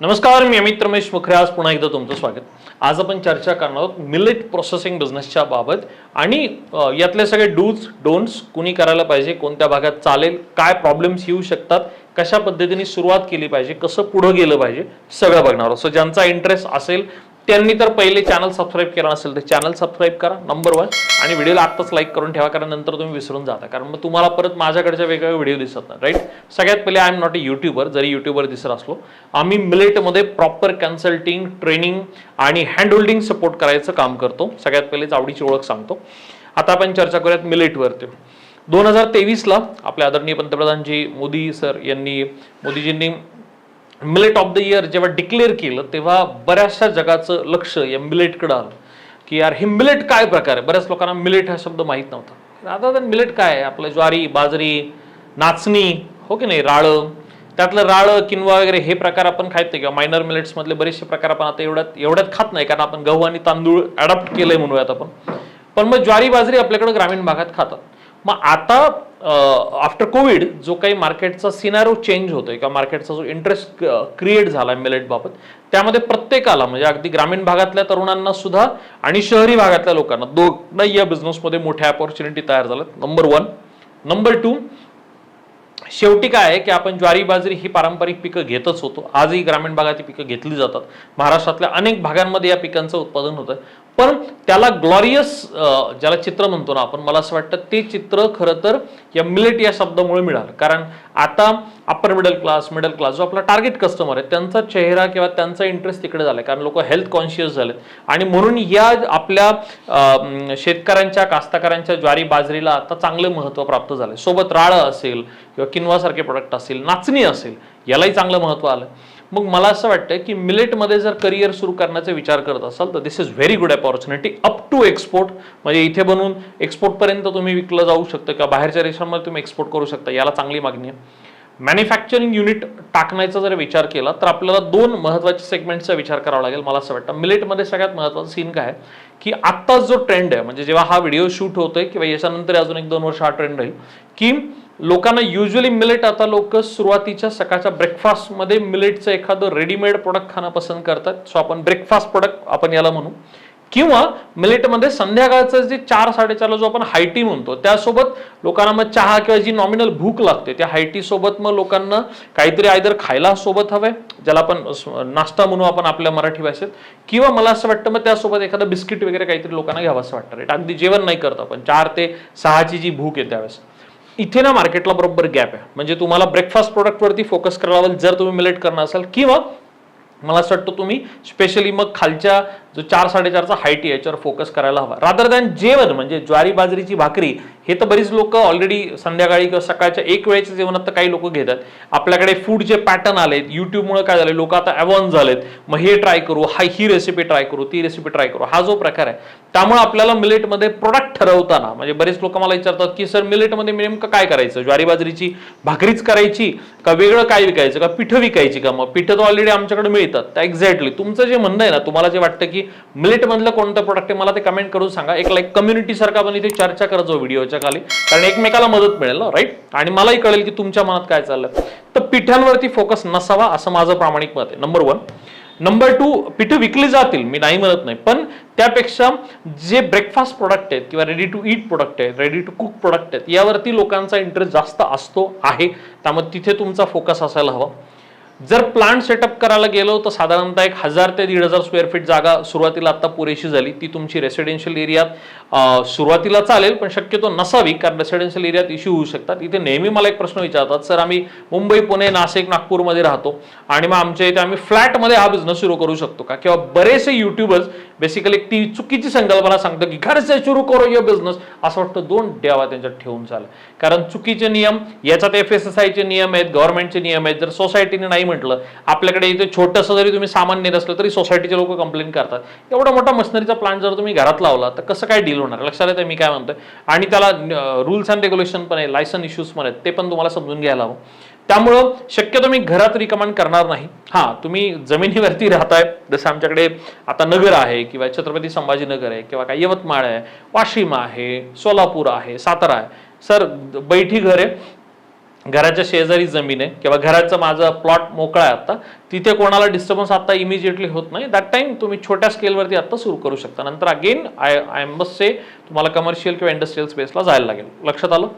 नमस्कार मी अमित रमेश मुखरे आज पुन्हा एकदा तुमचं स्वागत. आज आपण चर्चा करणार आहोत मिलेट प्रोसेसिंग बिझनेसच्या बाबत आणि यातले सगळे डूज डोन्ट्स कुणी करायला पाहिजे कोणत्या भागात चालेल काय प्रॉब्लेम्स येऊ शकतात कशा पद्धतीने सुरुवात केली पाहिजे कसं पुढं गेलं पाहिजे सगळं बघणार आहोत. सो ज्यांचा इंटरेस्ट असेल त्यांनी तर पहिले चॅनल सबस्क्राईब केला नसेल तर चॅनल सबस्क्राईब करा नंबर वन आणि व्हिडिओला आत्ताच लाईक करून ठेवा कारण नंतर तुम्ही विसरून जाता. कारण मग तुम्हाला परत माझ्याकडच्या वेगवेगळे व्हिडिओ दिसत नाही राईट सगळ्यात पहिले I am not a YouTuber जरी युट्यूबर दिसत असलो आम्ही मिलेटमध्ये प्रॉपर कन्सल्टिंग ट्रेनिंग आणि हँड होल्डिंग सपोर्ट करायचं काम करतो. सगळ्यात पहिलेच आवडीची ओळख सांगतो. आता आपण चर्चा करूयात मिलेटवरती दोन हजार तेवीसला आपले आदरणीय पंतप्रधानजी मोदी सर यांनी मोदीजींनी मिलेट ऑफ द इयर जेव्हा डिक्लेअर केलं तेव्हा बऱ्याचशा जगाचं लक्ष या मिलेटकडं आलं. की यार हे मिलेट काय प्रकार आहे? बऱ्याच लोकांना मिलेट हा शब्द माहीत नव्हता. आता तर मिलेट काय आहे? आपलं ज्वारी बाजरी नाचणी हो की नाही? राळं. त्यातलं राळं किनवा वगैरे हे प्रकार आपण खात नाही किंवा मायनर मिलेट्स मधले बरेचसे प्रकार आपण आता एवढ्यात एवढ्यात खात नाही. कारण आपण गहू आणि तांदूळ अडॉप्ट केलंय म्हणूयात आपण. पण मग ज्वारी बाजरी आपल्याकडे ग्रामीण भागात खातात. मग आता आफ्टर कोविड जो काही मार्केटचा सिनारो चेंज होतोय किंवा मार्केटचा जो इंटरेस्ट क्रिएट झाला मिलेट बाबत त्यामध्ये प्रत्येकाला म्हणजे अगदी ग्रामीण भागातल्या तरुणांना सुद्धा आणि शहरी भागातल्या लोकांना दोन या बिझनेसमध्ये मोठ्या अपॉर्च्युनिटी तयार झाल्यात. नंबर वन नंबर टू शेवटी काय आहे की आपण ज्वारी बाजरी ही पारंपरिक पिकं घेतच होतो. आजही ग्रामीण भागात ही पिकं घेतली जातात. महाराष्ट्रातल्या अनेक भागांमध्ये या पिकांचं उत्पादन होतं. पण त्याला ग्लॉरियस ज्याला चित्र म्हणतो ना आपण मला असं वाटतं ते चित्र खरं तर या मिलेट या शब्दामुळे मिळालं. कारण आता upper middle class middle class जो आपला टार्गेट कस्टमर आहे त्यांचा चेहरा किंवा त्यांचा इंटरेस्ट तिकडे झालाय. कारण लोक हेल्थ कॉन्शियस झालेत. आणि म्हणून या आपल्या शेतकऱ्यांच्या कास्तकारांच्या ज्वारी बाजरीला आता चांगलं महत्त्व प्राप्त झालंय. सोबत राळं असेल किंवा किनवासारखे प्रोडक्ट असेल नाचणी असेल यालाही चांगलं महत्त्व आलं मग मला असं वाटतं की मिलेटमध्ये जर करिअर सुरू करण्याचा विचार करत असाल तर this is very good opportunity up to export म्हणजे इथे बनवून एक्सपोर्टपर्यंत तुम्ही विकलं जाऊ शकतं किंवा बाहेरच्या देशांमध्ये तुम्ही एक्सपोर्ट करू शकता याला चांगली मागणी आहे. मॅन्युफॅक्चरिंग युनिट टाकण्याचा जर विचार केला तर आपल्याला दोन महत्त्वाच्या सेगमेंटचा विचार करावा लागेल मला असं वाटतं. मिलेटमध्ये सगळ्यात महत्त्वाचा सीन काय? की आत्ताच जो ट्रेंड आहे म्हणजे जेव्हा हा व्हिडिओ शूट होतोय किंवा याच्यानंतर अजून एक दोन वर्ष हा ट्रेंड राहील की लोकांना युजली मिलेट आता लोक सुरुवातीच्या सकाळच्या ब्रेकफास्टमध्ये मिलेटचं एखादं रेडीमेड प्रोडक्ट खाणं पसंत करतात. सो आपण ब्रेकफास्ट प्रोडक्ट आपण याला म्हणू. किंवा मिलेटमध्ये संध्याकाळचं जे चार साडेचारला जो आपण हायटी म्हणतो त्यासोबत लोकांना मग चहा किंवा जी नॉमिनल भूक लागते त्या हायटी सोबत मग लोकांना काहीतरी आयदर खायला सोबत हवंय ज्याला आपण नाश्ता म्हणू आपण आपल्या मराठी भाषेत किंवा मला असं वाटतं मग त्यासोबत एखादं बिस्किट वगैरे काहीतरी लोकांना घ्यावं असं वाटतं. Right? अगदी जेवण नाही करत आपण. चार ते सहाची जी भूक आहे त्यावेळेस. इथे ना मार्केटला बरोबर गॅप आहे. म्हणजे तुम्हाला ब्रेकफास्ट प्रोडक्टवरती फोकस करावा लागेल जर तुम्ही मिलेट करणार असाल किंवा मला असं वाटतं तुम्ही स्पेशली मग खालच्या जो चार साडेचारचा हायटी याच्यावर फोकस करायला हवा. रादर दॅन जेवण म्हणजे ज्वारी बाजरीची भाकरी हे तर बरीच लोक ऑलरेडी संध्याकाळी किंवा सकाळच्या एक वेळेच्या जेवणात तर काही लोक घेतात. आपल्याकडे फूडचे पॅटर्न आलेत युट्यूबमुळे काय झाले लोक आता अवॉन झालेत. मग हे ट्राय करू हा ही रेसिपी ट्राय करू ती रेसिपी ट्राय करू हा जो प्रकार आहे. त्यामुळे आपल्याला मिलेटमध्ये प्रोडक्ट ठरवताना म्हणजे बरेच लोक मला विचारतात की सर मिलेटमध्ये मी नेमकं काय करायचं? ज्वारी बाजरीची भाकरीच करायची का वेगळं काय विकायचं? का पिठं विकायची? का मग पिठं तर ऑलरेडी आमच्याकडे मिळतात. त्या एक्झॅक्टली तुमचं जे म्हणणं आहे ना तुम्हाला जे वाटतं की मिलेट मधलं कोणतं प्रोडक्ट आहे मला ते कमेंट करून सांगा. एक लाईक कम्युनिटी सारखा आपण इथे चर्चा करत जाऊ व्हिडिओच्या खाली. कारण एकमेकाला मदत मिळेल हो, राईट आणि मलाही कळेल की तुमच्या मनात काय चाललं तर पिठांवरती फोकस नसावा असं माझं प्रामाणिक मत आहे. नंबर वन नंबर टू पिठं विकली जातील मी नाही म्हणत नाही. पण त्यापेक्षा जे ब्रेकफास्ट प्रोडक्ट आहेत किंवा रेडी टू ईट प्रोडक्ट आहेत रेडी टू कुक प्रोडक्ट आहेत यावरती लोकांचा इंटरेस्ट जास्त असतो आहे. त्यामुळे तिथे तुमचा फोकस असायला हवा. जर प्लांट सेटअप करायला गेलो तर साधारणतः एक हजार ते दीड हजार स्क्वेअर फीट जागा सुरुवातीला आता पुरेशी झाली. ती तुमची रेसिडेन्शियल एरियात सुरुवातीला चालेल पण शक्यतो नसावी कारण रेसिडेन्शियल एरियात इश्यू होऊ शकतात. इथे नेहमी मला एक प्रश्न विचारतात सर आम्ही मुंबई पुणे नाशिक नागपूरमध्ये राहतो आणि मग आमच्या इथे आम्ही फ्लॅटमध्ये हा बिझनेस सुरू करू शकतो का? किंवा बरेचसे युट्यूबर्स बेसिकली ती चुकीची संकल्पना सांगतो की घरचे सुरू करो यो बिझनेस असं वाटतं दोन द्यावा त्यांच्यात ठेवून चालेल. कारण चुकीचे नियम याच्यात एफ एस एस आयचे नियम आहेत गव्हर्नमेंटचे नियम आहेत. जर सोसायटीने नाही म्हटलं आपल्याकडे इथे छोटंसं जरी तुम्ही सामान नेत असलं तरी सोसायटीचे लोक कंप्लेंट करतात. एवढा मोठा मशनरीचा प्लांट जर तुम्ही घरात लावला तर कसं काय डील होणार? लक्षात येतं मी काय म्हणतोय? आणि त्याला रुल्स अँड रेग्युलेशन पण आहे लायसन इश्यूज पण आहेत ते पण तुम्हाला समजून घ्यायला हवं. त्यामुळं शक्यतो मी घरात रिकमेंड करणार नाही. हा तुम्ही जमिनीवरती राहताय जसं आमच्याकडे आता नगर आहे किंवा छत्रपती संभाजीनगर आहे किंवा काय यवतमाळ आहे वाशिम आहे सोलापूर आहे सातारा आहे. सर बैठी घर आहे. घराच्या शेजारी जमीन आहे किंवा घराचं माझा प्लॉट मोकळा आहे आता तिथे कोणाला डिस्टर्बन्स आता इमिजिएटली होत नाही. दॅट टाइम तुम्ही छोट्या स्केलवरती आता सुरू करू शकता. नंतर again I I must say तुम्हाला कमर्शियल किंवा इंडस्ट्रियल स्पेसला जायला लागेल. लक्षात आलं?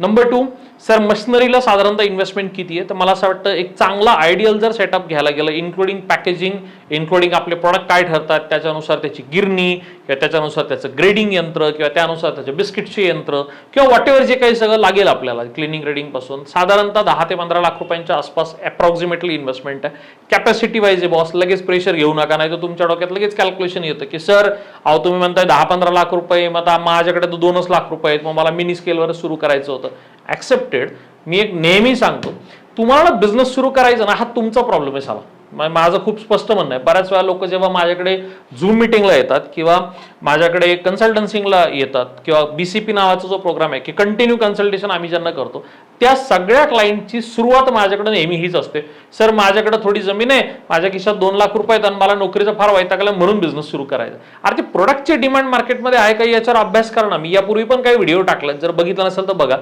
नंबर टू सर मशिनरीला साधारणतः इन्व्हेस्टमेंट किती आहे? तर मला असं वाटतं एक चांगला आयडियल जर सेटअप घ्यायला गेलं इन्क्लुडिंग पॅकेजिंग इन्क्लुडिंग आपले प्रॉडक्ट काय ठरतात त्याच्यानुसार त्याची गिरणी किंवा त्याच्यानुसार त्याचं ग्रेडिंग यंत्र किंवा त्यानुसार त्याचे बिस्किटचे यंत्र किंवा वॉट एव्हर जे काही सगळं लागेल आपल्याला क्लिनिंग ग्रेडिंगपासून साधारणतः दहा ते पंधरा लाख रुपयांच्या आसपास अप्रॉक्सिमेटली इन्व्हेस्टमेंट आहे. कॅपॅसिटी वाईज आहे बॉस लगेच प्रेशर घेऊ नका नाही तर तुमच्या डोक्यात लगेच कॅल्क्युलेशन येतं की सर अहो तुम्ही म्हणताय दहा पंधरा लाख रुपये मग आता माझ्याकडे तर दोनच लाख रुपये आहेत मग मला मिनी स्केलवर सुरू करायचं होतं. ॲक्सेप्टेड मी एक नेहमी सांगतो तुम्हाला बिझनेस सुरू करायचा ना हा तुमचा प्रॉब्लेम आहे साला. माझं खूप स्पष्ट म्हणणं आहे. बऱ्याच वेळा लोक जेव्हा माझ्याकडे झूम मिटिंगला येतात किंवा माझ्याकडे कन्सल्टन्सिंगला येतात किंवा बी सी पी नावाचा जो प्रोग्राम आहे की कंटिन्यू कन्सल्टेशन आम्ही ज्यांना करतो त्या सगळ्या क्लायंटची सुरुवात माझ्याकडे नेहमी हीच असते. सर माझ्याकडे थोडी जमीन आहे माझ्या खिशात दोन लाख रुपये आहेत आणि मला नोकरीचा फार वैतागला म्हणून बिझनेस सुरू करायचा. अरे ते प्रोडक्टचे डिमांड मार्केटमध्ये आहे का याच्यावर अभ्यास करा ना मी यापूर्वी पण काही व्हिडिओ टाकले जर बघितलं नसेल तर बघा.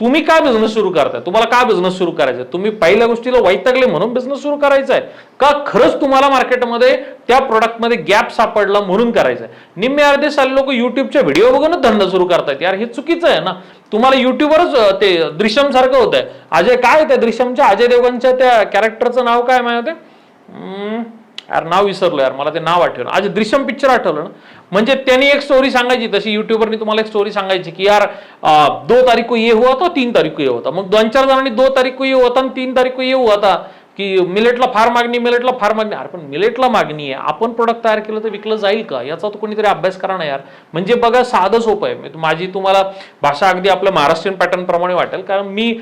तुम्ही काय बिझनेस सुरू करताय? तुम्हाला काय बिझनेस सुरू करायचा आहे? तुम्ही पहिल्या गोष्टीला वैतागले म्हणून बिझनेस सुरू करायचा आहे का खरंच तुम्हाला मार्केटमध्ये त्या प्रोडक्टमध्ये गॅप सापडला म्हणून करायचं आहे निम्मे अर्धे साले लोक युट्यूबच्या व्हिडिओ बघूनच धंदा सुरू करतायत. यार हे चुकीचं आहे ना? तुम्हाला युट्यूबवरच ते दृश्यम सारखं होत आहे अजय काय त्या दृश्यमच्या? अजय देवगणच्या त्या कॅरेक्टरचं नाव काय माहिती हम्म, यार नाव विसरलो यार. मला ते नाव आठवलं. आज दृश्यम पिक्चर आठवलं ना? म्हणजे त्यांनी एक स्टोरी सांगायची. तशी युट्यूबरनी तुम्हाला एक स्टोरी सांगायची की यार दो तारीख को ये हुआ तो तीन तारीख को ये होता मग दोन चार जणांनी दो तारीख को ये होता आणि तीन तारीख को ये हुआ की मिलेटला फार मागणी मिलेटला फार मागणी. अरे पण मिलेटला मागणी आहे. आपण प्रोडक्ट तयार केलं तर विकलं जाईल का? याचा तो कोणीतरी अभ्यास करा ना यार. म्हणजे बघा साधं सोपं आहे. मी- माझी तुम्हाला भाषा अगदी आपल्या महाराष्ट्रीयन पॅटर्न प्रमाणे वाटेल. कारण मी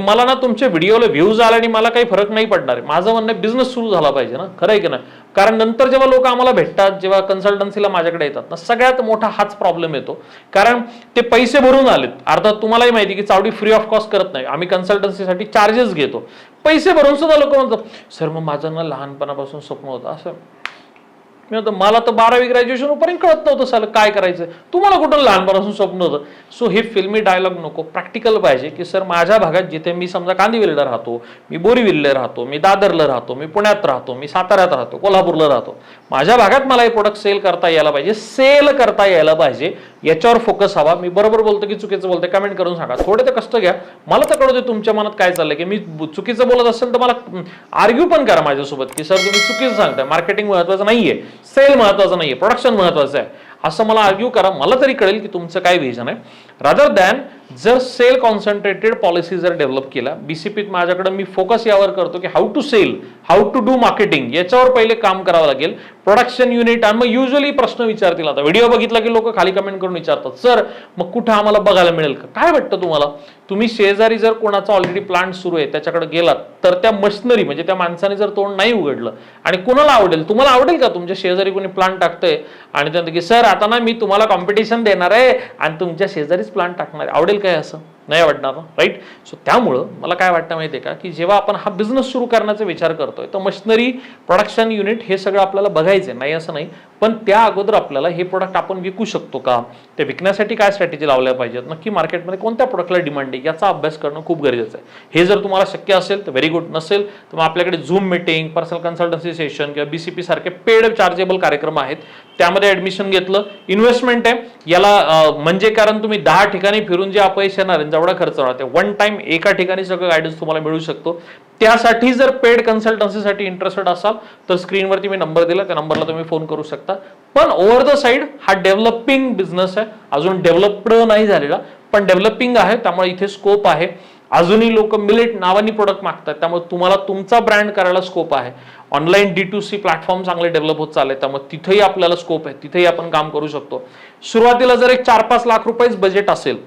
मला ना तुमच्या व्हिडिओला व्ह्यूज आला आणि मला काही फरक नाही पडणार माझं म्हणणं बिझनेस सुरू झाला पाहिजे ना. खरं आहे की नाही? कारण नंतर जेव्हा लोक आम्हाला भेटतात जेव्हा कन्सल्टन्सीला माझ्याकडे येतात ना सगळ्यात मोठा हाच प्रॉब्लेम येतो. कारण ते पैसे भरून आलेत. अर्थात तुम्हालाही माहिती आहे की चावडी फ्री ऑफ कॉस्ट करत नाही. आम्ही कन्सल्टन्सीसाठी चार्जेस घेतो. पैसे भरून सुद्धा लोक म्हणतात सर मग माझं ना लहानपणापासून स्वप्न होतं असं. मी म्हणतो मला तर बारावी ग्रॅज्युएशन पर्यंत कळत नव्हतं सर काय करायचं? तुम्हाला कुठं लहानपणापासून स्वप्न होतं? सो हे फिल्मी डायलॉग नको प्रॅक्टिकल पाहिजे की सर माझ्या भागात जिथे मी समजा कांदिवलीला राहतो मी बोरीविल्ले राहतो मी दादरला राहतो मी पुण्यात राहतो मी साताऱ्यात राहतो कोल्हापूरला राहतो माझ्या भागात मला हे प्रोडक्ट सेल करता यायला पाहिजे सेल करता यायला पाहिजे याच्यावर फोकस हवा. मी बरोबर बोलतो की चुकीचं बोलतो कमेंट करून सांगा. थोडे तर कष्ट घ्या. मला तर कळू दे तुमच्या मनात काय चाललंय की मी चुकीचं बोलत असेल तर मला आर्ग्यू पण करा माझ्यासोबत की सर तुम्ही चुकीचं सांगताय. मार्केटिंग महत्वाचं नाहीये. सेल महत्वाचं नाहीये. प्रोडक्शन महत्वाचं आहे. असं मला आर्ग्यू करा. मला तरी कळेल की तुमचं काय व्हिजन आहे. रादर दॅन जर सेल कॉन्सन्ट्रेटेड पॉलिसी जर डेव्हलप केला बीसीपीत माझ्याकडे मी फोकस यावर करतो की how to sell how to do marketing याच्यावर पहिले काम करावं लागेल. प्रोडक्शन युनिट आणि मग युजली प्रश्न विचारतील आता. व्हिडिओ बघितला की लोक खाली कमेंट करून विचारतात सर मग कुठं आम्हाला बघायला मिळेल का? काय वाटतं तुम्हाला? तुम्ही शेजारी जर कोणाचा ऑलरेडी प्लांट सुरू आहे त्याच्याकडे गेलात तर त्या मशिनरी म्हणजे त्या माणसाने जर तोंड नाही उघडलं आणि कुणाला आवडेल? तुम्हाला आवडेल का तुमच्या शेजारी कोणी प्लांट टाकतंय? आणि त्यानंतर की सर आता ना मी तुम्हाला कॉम्पिटिशन देणार आहे आणि तुमच्या शेजारी प्लांट टाकणार. आवडेल काय असं? नाही वाटणार ना? राईट सो त्यामुळं मला काय वाटतं माहिती आहे का? की जेव्हा आपण हा बिझनेस सुरू करण्याचा विचार करतोय तर मशिनरी प्रोडक्शन युनिट हे सगळं आपल्याला बघायचं आहे नाही असं नाही. पण त्या अगोदर आपल्याला हे प्रोडक्ट आपण विकू शकतो का? ते विकण्यासाठी काय स्ट्रॅटेजी लावल्या पाहिजेत? नक्की मार्केटमध्ये कोणत्या प्रोडक्टला डिमांड आहे? याचा अभ्यास करणं खूप गरजेचं आहे. हे जर तुम्हाला शक्य असेल तर व्हेरी गुड नसेल तर मग आपल्याकडे zoom meeting personal consultancy session किंवा बीसीपी सारखे पेड चार्जेबल कार्यक्रम आहेत. त्यामध्ये ऍडमिशन घेतलं. इन्व्हेस्टमेंट आहे. याला म्हणजे कारण तुम्ही दहा ठिकाणी फिरून जे अपयश येणार जेवढा खर्च होणार. ते वन टाइम एका ठिकाणी सगळं गायडन्स तुम्हाला मिळू शकतो. त्यासाठी जर पेड कन्सल्टन्सीसाठी इंटरेस्टेड असाल तर स्क्रीनवरती मी नंबर दिला. त्या नंबरला तुम्ही फोन करू शकता. पण ओव्हर द साईड हा डेव्हलपिंग बिझनेस आहे. अजून डेव्हलप्ड नाही झालेला पण डेव्हलपिंग आहे. त्यामुळे इथे स्कोप आहे. अजूनही लोक मिलेट नावानी प्रोडक्ट मागतात. त्यामुळे तुम्हाला तुमचा ब्रँड करायला स्कोप आहे. Online D to C platform चांगले डेव्हलप होत चालले. त्यामुळे तिथेही आपल्याला स्कोप आहे. तिथेही आपण काम करू शकतो. सुरुवातीला जर एक चार पाच लाख रुपयेच बजेट असेल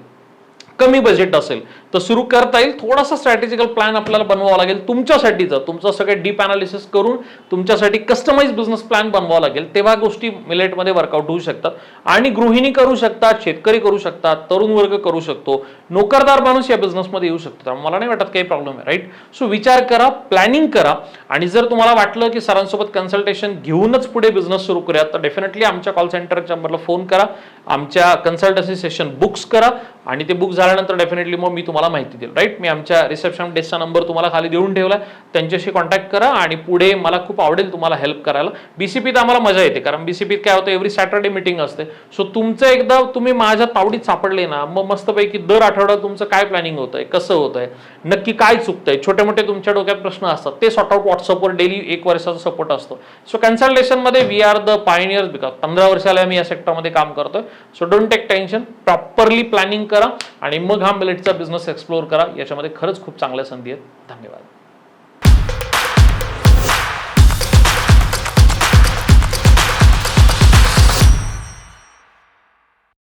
कमी बजेट असेल तर सुरू करता येईल. थोडासा स्ट्रॅटेजिकल प्लॅन आपल्याला बनवावा लागेल. तुमच्यासाठीचा तुमचं सगळं डीप अनालिसिस करून तुमच्यासाठी कस्टमाइज बिझनेस प्लॅन बनवावा लागेल. तेव्हा गोष्टी मिलेटमध्ये वर्कआउट होऊ शकतात. आणि गृहिणी करू शकतात शेतकरी करू शकतात तरुण वर्ग करू शकतो. नोकरदार माणूस या बिझनेसमध्ये येऊ शकतो. त्यामुळे मला नाही वाटत काही प्रॉब्लेम आहे राईट सो विचार करा प्लॅनिंग करा. आणि जर तुम्हाला वाटलं की सरांसोबत कन्सल्टेशन घेऊनच पुढे बिझनेस सुरू करूया तर डेफिनेटली आमच्या कॉल सेंटरच्या नंबरला फोन करा. आमच्या कन्सल्टन्सी सेशन बुक्स करा आणि ते बुक झाल्यानंतर डेफिनेटली मग मी तुम्हाला माहिती देईल. राईट मी आमच्या रिसेप्शन डेस्कचा नंबर तुम्हाला खाली देऊन ठेवला त्यांच्याशी कॉन्टॅक्ट करा आणि पुढे मला खूप आवडेल तुम्हाला हेल्प करायला. बीसीपीत आम्हाला मजा येते कारण बीसीपीत काय होतं एव्हरी सॅटर्डे मिटिंग असते. सो तुमचं एकदा तुम्ही माझ्या तावडीत सापडले ना मग मस्तपैकी दर आठवड्यात तुमचं काय प्लॅनिंग होतंय कसं होतंय नक्की काय चुकतंय छोटे मोठे तुमच्या डोक्यात प्रश्न असतात. ते सॉर्ट आउट व्हॉट्सअपवर डेली एक वर्षाचा सपोर्ट असतो. So कन्सल्टेशनमध्ये we are the pioneers because पंधरा वर्षाला मी या सेक्टरमध्ये काम करतोय. So don't take tension properly planning करा आणि मग हा मिलेटचा बिझनेस एक्सप्लोर करा. याच्यामध्ये खरंच खूप चांगल्या संधी आहेत. धन्यवाद.